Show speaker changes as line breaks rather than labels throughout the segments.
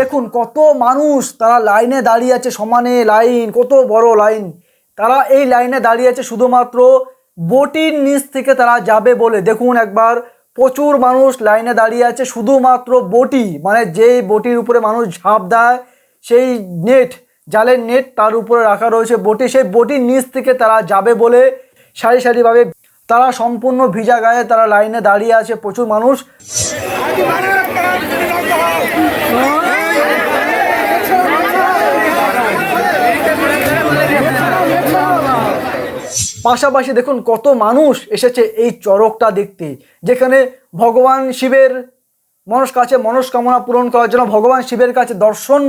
দেখুন কত মানুষ তারা লাইনে দাঁড়িয়ে আছে সমানে লাইন, কত বড় লাইন। তারা এই লাইনে দাঁড়িয়ে আছে শুধুমাত্র বটির নিচ থেকে তারা যাবে বলে। দেখুন একবার, প্রচুর মানুষ লাইনে দাঁড়িয়ে আছে শুধুমাত্র বটি মানে যেই বটির উপরে মানুষ ঝাঁপ দেয়, সেই নেট, জালের নেট তার উপরে রাখা রয়েছে বটি। সেই বটির নিচ থেকে তারা যাবে বলে সারি সারিভাবে তারা সম্পূর্ণ ভিজা গায়ে তারা লাইনে দাঁড়িয়ে আছে প্রচুর মানুষ। পাশাপাশি দেখুন কত মানুষ এসেছে এই চড়কটা দেখতে, যেখানে ভগবান শিবের মনস কাছে মনস্কামনা পূরণ করার জন্য ভগবান শিবের কাছে দর্শন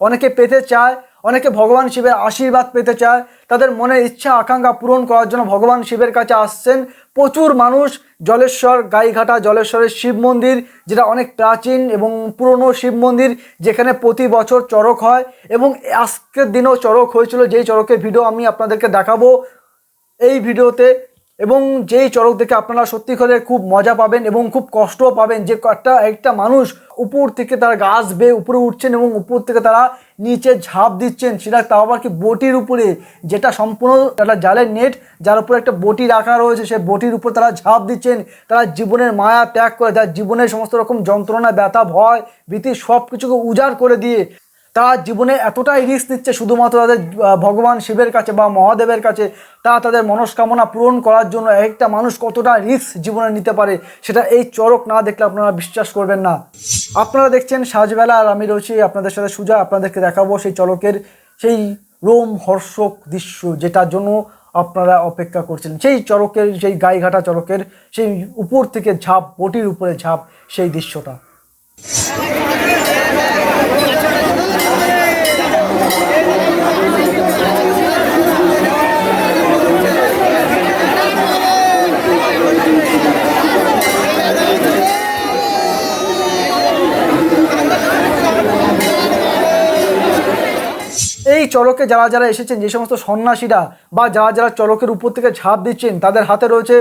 অনেকে পেতে চায়, অনেকে ভগবান শিবের আশীর্বাদ পেতে চায়, তাদের মনের ইচ্ছা, আকাঙ্ক্ষা পূরণ করার জন্য ভগবান শিবের কাছে আসছেন। প্রচুর মানুষ, জলেশ্বর, গাইঘাটা, জলেশ্বরের শিব মন্দির, যেটা অনেক প্রাচীন এবং পুরনো শিব মন্দির, যেখানে প্রতি বছর চড়ক হয় এবং আজকের দিনেও চড়ক হয়েছিল, যেই চড়কের ভিডিও আমি আপনাদেরকে দেখাবো। এই ভিডিওতে এবং যেই চড়ক দেখে আপনারা সত্যি করে খুব মজা পাবেন এবং খুব কষ্টও পাবেন, যে একটা একটা মানুষ উপর থেকে তারা গাছ বেয়ে উপরে উঠছেন এবং উপর থেকে তারা নিচে ঝাঁপ দিচ্ছেন, সেটা তাও আবার কি বটির উপরে, যেটা সম্পূর্ণ একটা জালের নেট, যার উপরে একটা বটি রাখা রয়েছে, সেই বটির উপর তারা ঝাঁপ দিচ্ছেন, তারা জীবনের মায়া ত্যাগ করে, তার জীবনের সমস্ত রকম যন্ত্রণা, ব্যথা, ভয়, ভীতি সব কিছুকে উজাড় করে দিয়ে তারা জীবনে এতটাই রিস্ক নিচ্ছে শুধুমাত্র তাদের ভগবান শিবের কাছে বা মহাদেবের কাছে তারা তাদের মনস্কামনা পূরণ করার জন্য একটা মানুষ কতটা রিস্ক জীবনে নিতে পারে সেটা এই চড়ক না দেখলে আপনারা বিশ্বাস করবেন না। আপনারা দেখছেন সাজবেলা আর আমি রয়েছি আপনাদের সাথে সুজা, আপনাদেরকে দেখাবো সেই চরকের সেই রোম হর্ষক দৃশ্য যেটার জন্য আপনারা অপেক্ষা করছেন। সেই চড়কের, সেই গাইঘাটা চরকের সেই উপর থেকে ঝাঁপ, বটির উপরে ঝাঁপ সেই দৃশ্যটা। এই চড়কে যারা যারা এসেছেন, যে সমস্ত সন্ন্যাসীরা বা যারা যারা চড়কের উপর থেকে ঝাঁপ দিচ্ছেন, তাদের হাতে রয়েছে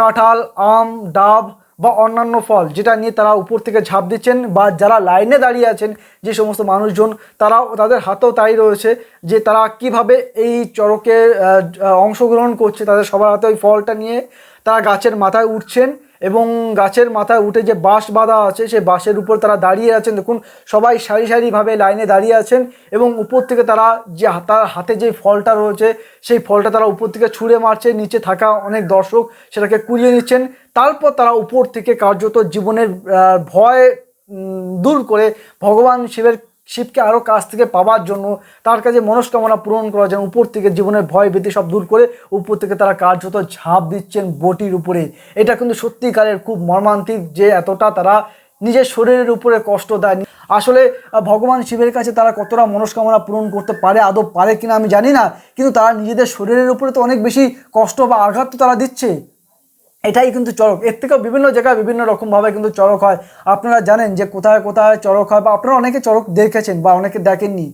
কাঁঠাল, আম, ডাব বা অন্যান্য ফল, যেটা নিয়ে তারা উপর থেকে ঝাঁপ দিচ্ছেন বা যারা লাইনে দাঁড়িয়ে আছেন, যে সমস্ত মানুষজন তারা তাদের হাতেও তাই রয়েছে যে তারা কীভাবে এই চড়কে অংশগ্রহণ করছে, তাদের সবার হাতে ওই ফলটা নিয়ে তারা গাছের মাথায় উঠছেন। এবং গাছের মাথায় উঠে যে বাঁশ বাঁধা আছে, সেই বাঁশের উপর তারা দাঁড়িয়ে আছেন। দেখুন, সবাই সারি সারিভাবে লাইনে দাঁড়িয়ে আছেন এবং উপর থেকে তারা যে তার হাতে যে ফলটা রয়েছে, সেই ফলটা তারা উপর থেকে ছুঁড়ে মারছে। নিচে থাকা অনেক দর্শক সেটাকে কুড়িয়ে নিচ্ছেন। তারপর তারা উপর থেকে কার্যত জীবনের ভয় দূর করে ভগবান শিবের শিবকে আরও কাছ থেকে পাওয়ার জন্য, তার কাছে মনস্কামনা পূরণ করা জন্য উপর থেকে জীবনের ভয় ভীতি সব দূর করে উপর থেকে তারা কার্যত ঝাঁপ দিচ্ছেন বটির উপরে। এটা কিন্তু সত্যিকারের খুব মর্মান্তিক যে এতটা তারা নিজের শরীরের উপরে কষ্ট দেয় আসলে ভগবান শিবের কাছে তারা কতটা মনস্কামনা পূরণ করতে পারে, আদৌ পারে কিনা আমি জানি না, কিন্তু তারা নিজেদের শরীরের উপরে তো অনেক বেশি কষ্ট বা আঘাত তো তারা দিচ্ছে। এটাই কিন্তু চড়ক। এর থেকেও বিভিন্ন জায়গায় বিভিন্ন রকমভাবে কিন্তু চড়ক হয়। আপনারা জানেন যে কোথায় কোথায় চড়ক হয়, বা আপনারা অনেকে চড়ক দেখেছেন বা অনেকে দেখেননি।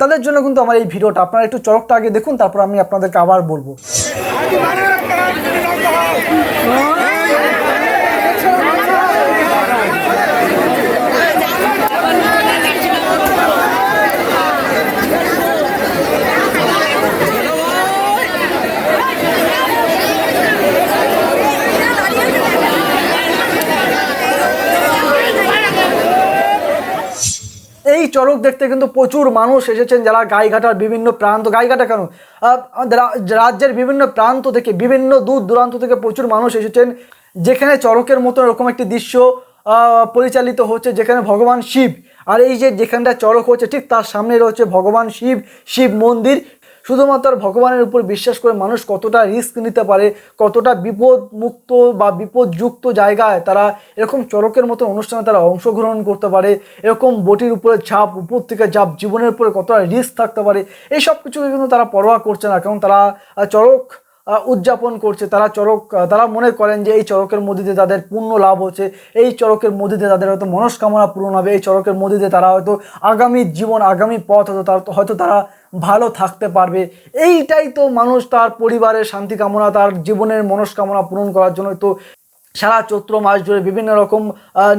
তাদের জন্য কিন্তু আমার এই ভিডিওটা। আপনারা একটু চড়কটা আগে দেখুন, তারপর আমি আপনাদেরকে আবার বলব এই চড়ক দেখতে কিন্তু প্রচুর মানুষ এসেছেন, যারা গাইঘাটার বিভিন্ন প্রান্ত। গাইঘাটা কেন? রাজ্যের বিভিন্ন প্রান্ত থেকে, বিভিন্ন দূর দূরান্ত থেকে প্রচুর মানুষ এসেছেন, যেখানে চড়কের মতো এরকম একটি দৃশ্য পরিচালিত হচ্ছে, যেখানে ভগবান শিব। আর এই যে যেখানটা চড়ক হচ্ছে, ঠিক তার সামনে রয়েছে ভগবান শিব শিব মন্দির শুধুমাত্র ভগবানের উপর বিশ্বাস করে মানুষ কতটা রিস্ক নিতে পারে কতটা বিপদ মুক্ত বা বিপদযুক্ত জায়গায় তারা এরকম চড়কের মতো অনুষ্ঠানে তারা অংশগ্রহণ করতে পারে এরকম বটির উপরে ঝাঁপ উপর থেকে ঝাঁপ জীবনের উপরে কতটা রিস্ক থাকতে পারে এই সব কিছুকে কিন্তু তারা পরোয়া করছে না। কারণ তারা চড়ক উদযাপন করছে তারা আহ, তারা মনে করেন যে এই চড়কের মধ্যে দিয়ে তাদের পূর্ণ লাভ হচ্ছে এই চড়কের মধ্যে দিয়ে তাদের হয়তো মনস্কামনা পূরণ হবে এই চড়কের মধ্যে দিয়ে তারা হয়তো আগামী জীবন আগামী পথ হয়তো তারা হয়তো তারা ভালো থাকতে পারবে। এইটাই তো মানুষ তার পরিবারের শান্তি কামনা, তার জীবনের মনস্কামনা পূরণ করার জন্য তো সারা চৈত্র মাস জুড়ে বিভিন্ন রকম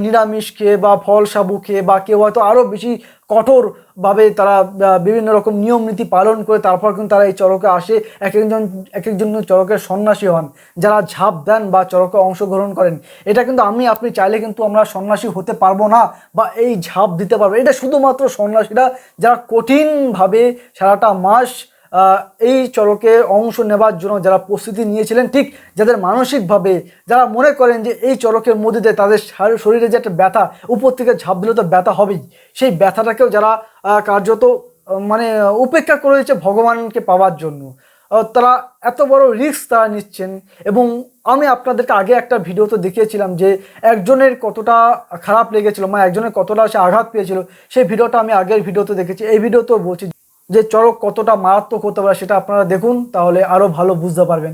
নিরামিষ খেয়ে বা ফল সাবু খেয়ে বা কেউ হয়তো আরও বেশি কঠোরভাবে তারা বিভিন্ন রকম নিয়ম নীতি পালন করে তারপর কিন্তু তারা এই চরকে আসে। এক একজন এক একজন চরকের সন্ন্যাসী হন, যারা ঝাঁপ দেন বা চরকে অংশগ্রহণ করেন। এটা কিন্তু আমি, আপনি চাইলে কিন্তু আমরা সন্ন্যাসী হতে পারব না বা এই ঝাঁপ দিতে পারব। এটা শুধুমাত্র সন্ন্যাসীরা, যারা কঠিনভাবে সারাটা মাস এই চরকে অংশ নেবার জন্য যারা প্রস্তুতি নিয়েছিলেন, ঠিক যাদের মানসিকভাবে যারা মনে করেন যে এই চরকের মধ্যে দিয়ে তাদের শরীরে যে একটা ব্যথা, উপর থেকে ঝাঁপ দিলে তো ব্যথা হবেই। সেই ব্যথাটাকেও যারা কার্যত মানে উপেক্ষা করেছে ভগবানকে পাওয়ার জন্য। তারা এত বড় রিস্ক তারা নিচ্ছেন এবং আমি আপনাদেরকে আগে একটা ভিডিওতে দেখিয়েছিলাম যে একজনের কতটা খারাপ লেগেছিল মানে একজনের কতটা সে আঘাত পেয়েছিল, সেই ভিডিওটা আমি আগের ভিডিওতে দেখেছি। এই ভিডিওতেও বলছি যে চড়ক কতটা মারাত্মক হতে পারে সেটা আপনারা দেখুন তাহলে আরও ভালো বুঝতে পারবেন।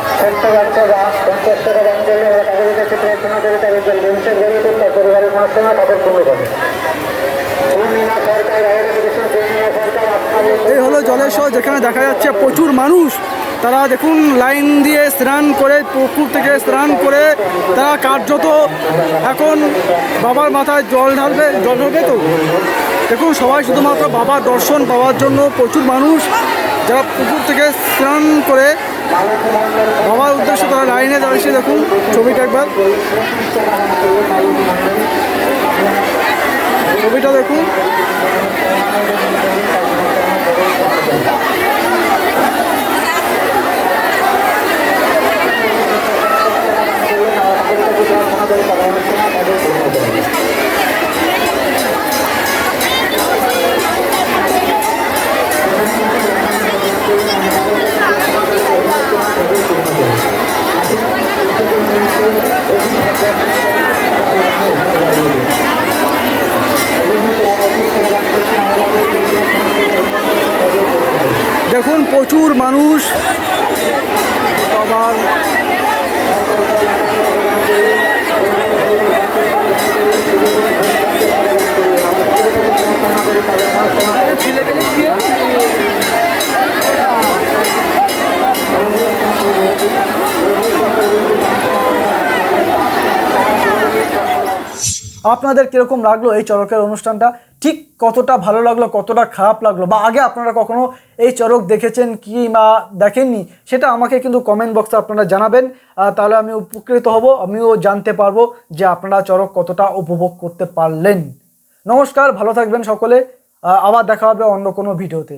এই হলো জলেশ্বর যেখানে দেখা যাচ্ছে প্রচুর মানুষ। তারা দেখুন, লাইন দিয়ে স্নান করে, পুকুর থেকে স্নান করে তারা কার্যত এখন বাবার মাথায় জল ঢালবে জল ঢালবে তো? দেখুন, সবাই শুধুমাত্র বাবার দর্শন পাওয়ার জন্য প্রচুর মানুষ যারা পুকুর থেকে স্নান করে
আমার উদ্দেশ্য তারা লাইনে দাঁড়িয়েছে দেখুন ছবিটা একবার। ছবিটা দেখুন। প্রচুর মানুষ। আবার আপনাদের কীরকম লাগল এই চরকের অনুষ্ঠানটা? ঠিক কতটা ভালো লাগল, কতটা খারাপ লাগল? বা আগে আপনারা কখনো এই চরক দেখেছেন কি বা দেখেননি? সেটা আমাকে কিন্তু কমেন্ট বক্সে আপনারা জানাবেন। তাহলে আমি উপকৃত হব, আমিও জানতে পারব যে আপনারা চরক কতটা উপভোগ করতে পারলেন। নমস্কার, ভালো থাকবেন সকলে। আবার দেখা হবে অন্য কোনো ভিডিওতে।